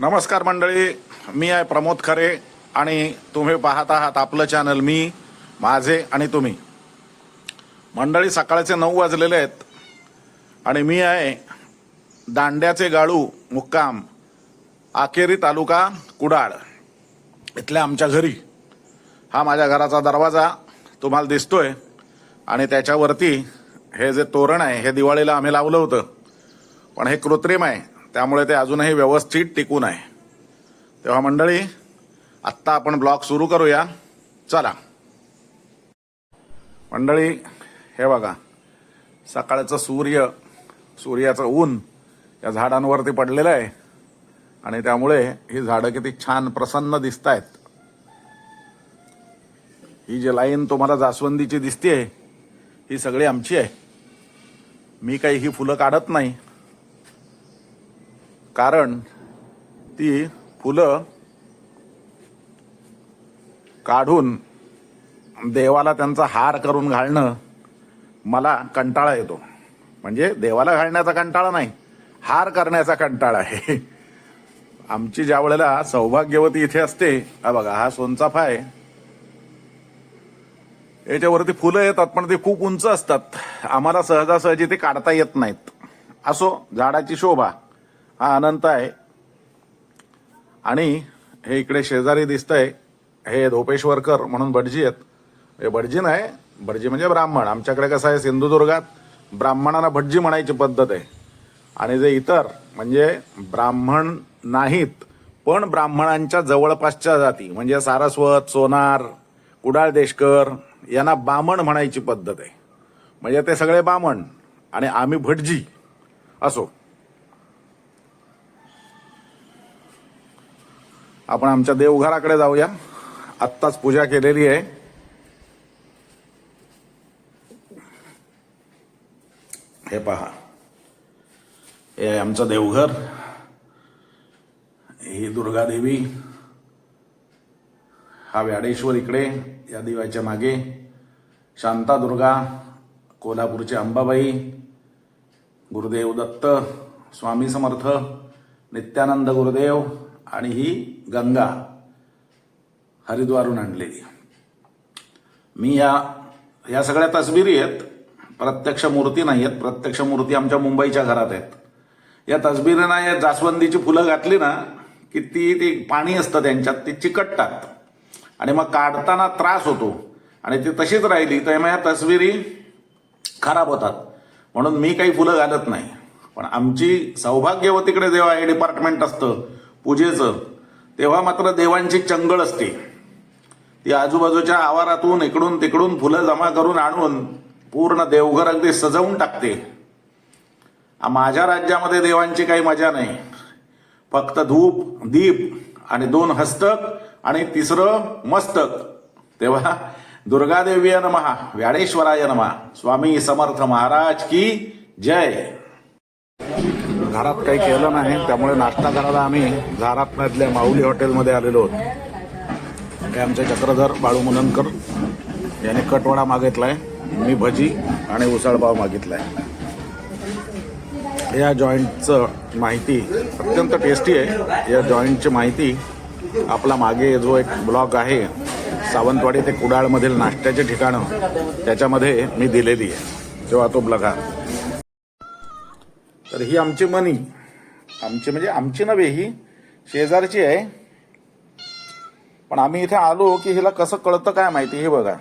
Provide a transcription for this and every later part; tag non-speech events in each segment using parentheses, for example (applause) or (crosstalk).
नमस्कार मंडळी मी आहे प्रमोद खरे आणि तुम्ही पाहत आहात आपलं चॅनल मी माझे आणि तुम्ही. मंडळी सकाळचे नऊ वाजलेले आहेत आणि मी आहे दांड्याचे गाळू मुक्काम आकेरी तालुका कुडाळ इथल्या आमच्या घरी. हा माझ्या घराचा दरवाजा तुम्हाला दिसतोय आणि त्याच्यावरती हे जे तोरण आहे हे दिवाळीला आम्ही लावलं होतं. पण हे कृत्रिम आहे. त्यामुळे ते अजूनही व्यवस्थित टिकून आहे. तेव्हा मंडळी आत्ता आपण ब्लॉग सुरू करूया. चला. मंडळी हे बघा. सकाळचं सूर्य सूर्याचं ऊन या झाडांवरती पडलेलं आहे. आणि त्यामुळे ही झाडं किती छान प्रसन्न दिसत आहेत ही जी लाईन तुम्हाला जास्वंदीची दिसते ही सगळी आमची आहे. मी काही ही फुलं काढत नाही. कारण ती फुलं काढून देवाला त्यांचा हार करून घालणं मला कंटाळा येतो. म्हणजे देवाला घालण्याचा कंटाळा नाही हार करण्याचा कंटाळा आहे. आमची ज्या वेळेला सौभाग्यवती इथे असते हा बघा हा सोनचाफा आहे. याच्यावरती फुलं येतात पण ते खूप उंच असतात. आम्हाला सहजासहजी ते काढता येत नाहीत. असो झाडाची शोभा. हा अनंत आहे. आणि हे इकडे शेजारी दिसतंय हे धोपेश्वरकर म्हणून भटजी आहेत. हे भटजी नाही भटजी म्हणजे ब्राह्मण. आमच्याकडे कसं आहे सिंधुदुर्गात ब्राह्मणांना भटजी म्हणायची पद्धत आहे. आणि जे इतर म्हणजे ब्राह्मण नाहीत पण ब्राह्मणांच्या जवळपासच्या जाती म्हणजे सारस्वत सोनार कुडाळ देशकर यांना बामण म्हणायची पद्धत आहे. म्हणजे ते सगळे बामण आणि आम्ही भटजी असो. आपण आमच्या देवघराकडे जाऊया. आत्ताच पूजा केलेली आहे. हे पहा. हे आहे आमचं देवघर. ही दुर्गा देवी. हा व्याडेश्वर इकडे या दिवाच्या मागे. शांता दुर्गा कोल्हापूरची अंबाबाई गुरुदेव दत्त स्वामी समर्थ नित्यानंद गुरुदेव आणि ही गंगा हरिद्वारून आणलेली. मी या या सगळ्या तस्बिरी आहेत. प्रत्यक्ष मूर्ती नाही आहेत. प्रत्यक्ष मूर्ती आमच्या मुंबईच्या घरात आहेत. या तस्बिरींना या जास्वंदीची फुलं घातली ना की ती ती पाणी असतं त्यांच्यात ती चिकटतात. आणि मग काढताना त्रास होतो. आणि ती तशीच राहिली तर मग या तसबिरी खराब होतात. म्हणून मी काही फुलं घालत नाही. पण आमची सौभाग्यवतीकडे जेव्हा हे डिपार्टमेंट असतं. पूजेचं. तेव्हा मात्र देवांची चंगळ असते. ती आजूबाजूच्या आवारातून इकडून तिकडून फुलं जमा करून आणून पूर्ण देवघर अगदी सजवून टाकते. माझ्या राज्यामध्ये देवांची काही मजा नाही. फक्त धूप दीप आणि दोन हस्तक आणि तिसरं मस्तक. तेव्हा दुर्गादेवी नमहा व्याडेश्वराय नमहा स्वामी समर्थ महाराज की जय. घरात काही केलं नाही त्यामुळे नाश्ता करायला आम्ही झारातमधल्या माऊली हॉटेलमध्ये आलेलो आहोत हे आमचे चक्रधर बाळू मुननकर याने कटवडा मागितलाय मी भजी आणि उसळपाव मागितलाय. या जॉईंटचं माहिती अत्यंत टेस्टी आहे. या जॉईंटची माहिती आपला मागे जो एक ब्लॉग आहे सावंतवाडी ते कुडाळमधील नाश्त्याचे ठिकाणं त्याच्यामध्ये मी दिलेली आहे. तेव्हा तो बघा तर ही आमची मनी. आमची म्हणजे आमची नव्हे ही शेजारची आहे. पण आम्ही इथे आलो की हिला कसं कळतं काय माहिती हे बघा.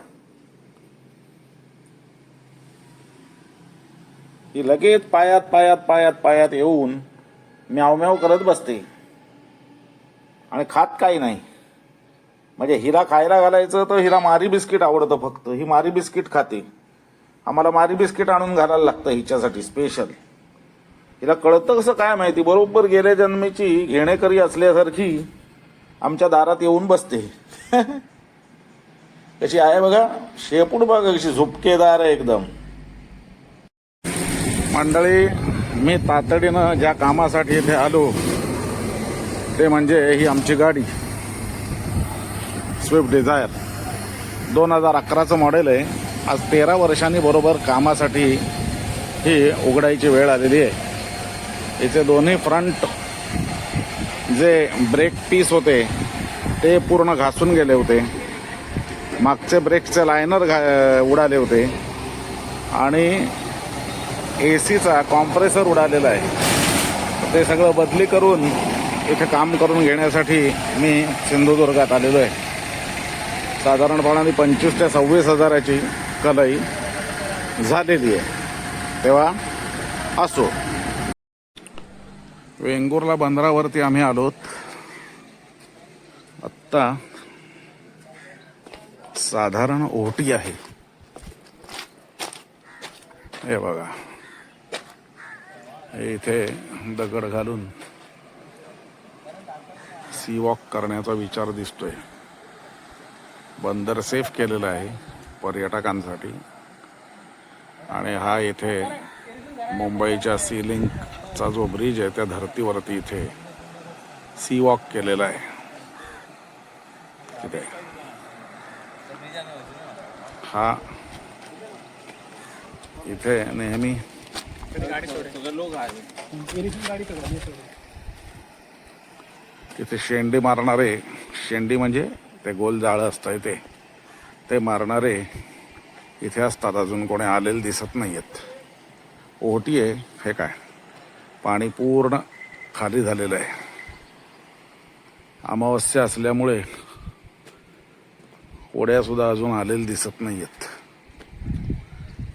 ही लगेच पायात पायात पायात पायात येऊन म्याव म्याव करत बसते. आणि खात काही नाही. म्हणजे हिला खायला घालायचं तर हिला मारी बिस्किट आवडतं फक्त. ही मारी बिस्किट खाते. आम्हाला मारी बिस्किट आणून घालायला लागतं हिच्यासाठी स्पेशल. हिला कळतं कसं काय माहिती? बरोबर गेल्या जन्मीची घेणेकरी असल्यासारखी आमच्या दारात येऊन बसते. (laughs) कशी आहे बघा? शेपूट बघा कशी झुपकेदार आहे एकदम. मंडळी मी तातडीनं ज्या कामासाठी इथे आलो ते म्हणजे ही आमची गाडी. स्विफ्ट डिझायर दोन हजार अकराचं मॉडेल आहे. आज तेरा वर्षांनी बरोबर कामासाठी ही उघडायची वेळ आलेली आहे. याचे दोन्ही फ्रंट जे ब्रेक पीस होते ते पूर्ण घासून गेले होते. मागचे ब्रेकचे लायनर घा उडाले होते. आणि ए सीचा कॉम्प्रेसर उडालेला आहे. ते सगळं बदली करून इथे काम करून घेण्यासाठी मी सिंधुदुर्गात आलेलो आहे. साधारणपणाने पंचवीस ते सव्वीस हजाराची कलई झालेली आहे. तेव्हा असो. वेंगुर्ला बंदरावरती आम्ही आलोत आत्ता साधारण ओटी आहे. हे बघा. हे इथे दगड घालून सी वॉक करण्याचा विचार दिसतोय. बंदर सेफ केलेलं आहे पर्यटकांसाठी. आणि हा इथे मुंबईच्या सी चा जो ब्रिज आहे त्या धर्तीवरती इथे सी वॉक केलेला आहे. तिथे हा. इथे नेहमी तिथे शेंडी मारणारे शेंडी म्हणजे ते गोल जाळं असतं ते ते मारणारे इथे असतात अजून कोणी आलेले दिसत नाही आहेत ओटी आहे हे काय? पाणी पूर्ण खाली झालेलं आहे. अमावस्या असल्यामुळे होड्यासुद्धा अजून आलेल्या दिसत नाही आहेत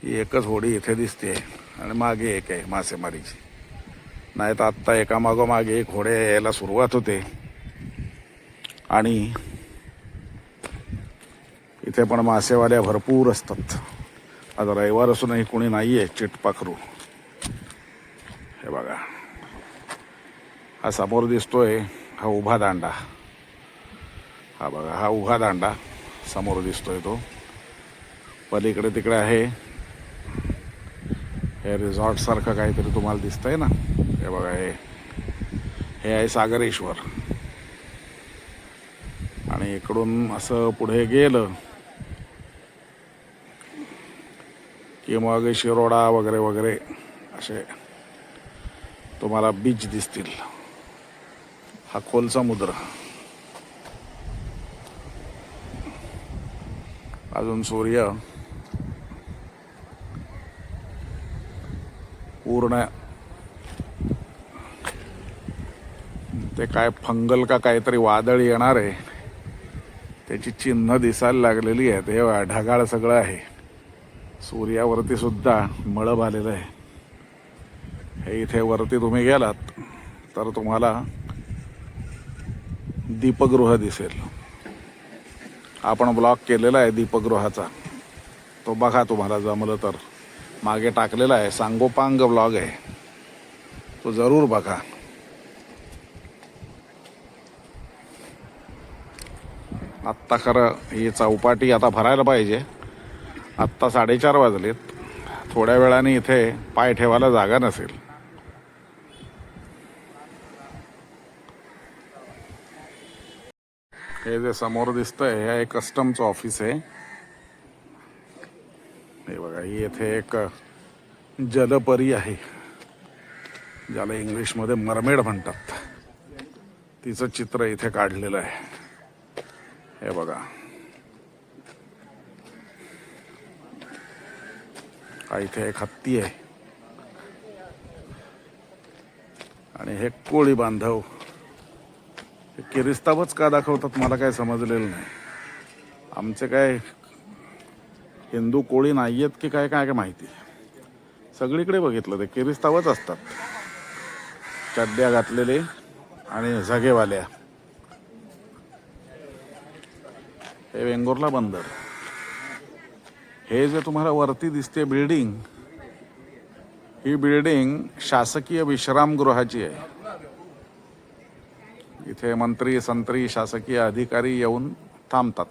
ही एकच होडी इथे दिसते आणि मागे एक आहे मासेमारीची. नाही तर आत्ता एकामागोमागे एक होड्या यायला सुरुवात होते. आणि इथे पण मासेवाल्या भरपूर असतात. आज रविवार असूनही कोणी नाही आहे चिटपाखरू. हे बघा. हा समोर दिसतोय हा उभा दांडा. हा बघा हा उभा दांडा समोर दिसतोय तो. पलीकडे तिकडे आहे. हे रिझॉर्टसारखं काहीतरी तुम्हाला दिसतंय ना? हे बघा हे. हे आहे सागरेश्वर. आणि इकडून असं पुढे गेलं की मग शिरोडा वगैरे वगैरे असे तुम्हाला बीच दिसतील. हा खोल समुद्र अजून सूर्य पूर्ण ते काय फंगल का काहीतरी वादळ येणार आहे. त्याची चिन्ह दिसायला लागलेली आहेत. हे ढगाळ सगळं आहे. सूर्यावरती सुद्धा मळब आलेलं आहे. हे इथे वरती तुम्ही गेलात तर तुम्हाला दीपगृह दिसेल. आपण ब्लॉक केलेला आहे दीपगृहाचा. तो बघा तुम्हाला जमलं तर. मागे टाकलेला आहे सांगोपांग ब्लॉग आहे. तो जरूर बघा. आत्ता खरं ही चौपाटी आता भरायला पाहिजे. आत्ता साडेचार वाजलेत. थोड्या वेळाने इथे पाय ठेवायला जागा नसेल. हे जे समोर दिसतंय हे एक कस्टमचं ऑफिस आहे. हे बघा ही येथे एक जलपरी आहे. ज्याला इंग्लिशमध्ये मरमेड म्हणतात. तिचं चित्र इथे काढलेलं आहे. हे बघा. हा इथे एक हत्ती आहे. आणि हे कोळी बांधव हे किरिस्तावच का दाखवतात मला काय समजलेलं नाही. आमचे काय हिंदू कोळी नाही आहेत की काय काय काय माहिती. सगळीकडे बघितलं ते किरिस्तावच असतात. चड्ड्या घातलेले आणि झगेवाल्या. हे वेंगुर्ला बंदर. हे जे तुम्हाला वरती दिसते बिल्डिंग ही बिल्डिंग शासकीय विश्रामगृहाची आहे. इथे मंत्री संत्री शासकीय अधिकारी येऊन थांबतात.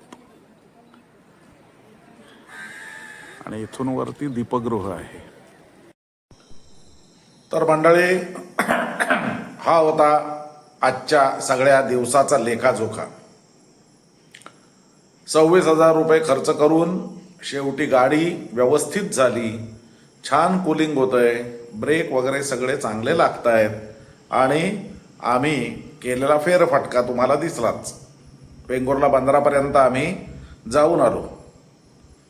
आणि इथून वरती दीपगृह आहे. तर मंडळी (clears throat) हा होता आजच्या सगळ्या दिवसाचा लेखाजोखा. सव्वीस हजार रुपये खर्च करून शेवटी गाडी व्यवस्थित झाली. छान कुलिंग होत आहे ब्रेक वगैरे सगळे चांगले लागत आहेत आणि आम्ही केलेला फेरफटका तुम्हाला दिसलाच. वेंगुर्ला बंदरापर्यंत आम्ही जाऊन आलो.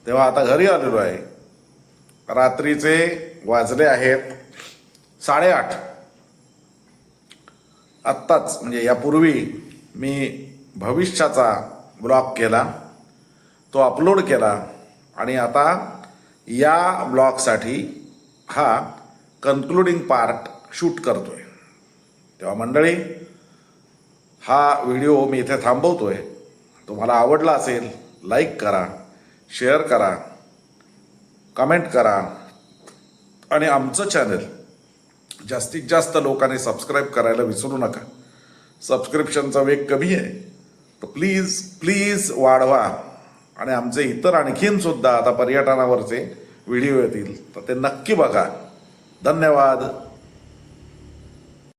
तेव्हा आता घरी आलेलो आहे. रात्रीचे वाजले आहेत साडेआठ. आत्ताच म्हणजे यापूर्वी मी भविष्याचा ब्लॉग केला तो अपलोड केला आणि आता या ब्लॉगसाठी हा कन्क्लुडिंग पार्ट शूट करतो आहे तेव्हा मंडळी हा व्हिडिओ मी इथे थांबवतोय. तुम्हाला आवडला असेल लाईक करा शेअर करा कमेंट करा. आणि आमचं चॅनल जास्तीत जास्त लोकांनी सबस्क्राईब करायला विसरू नका. सबस्क्रिप्शनचा वेग कमी आहे. तर प्लीज प्लीज वाढवा. आणि आमचे इतर आणखीन सुद्धा आता पर्यटनावरचे व्हिडिओ येतील तर ते नक्की बघा. धन्यवाद.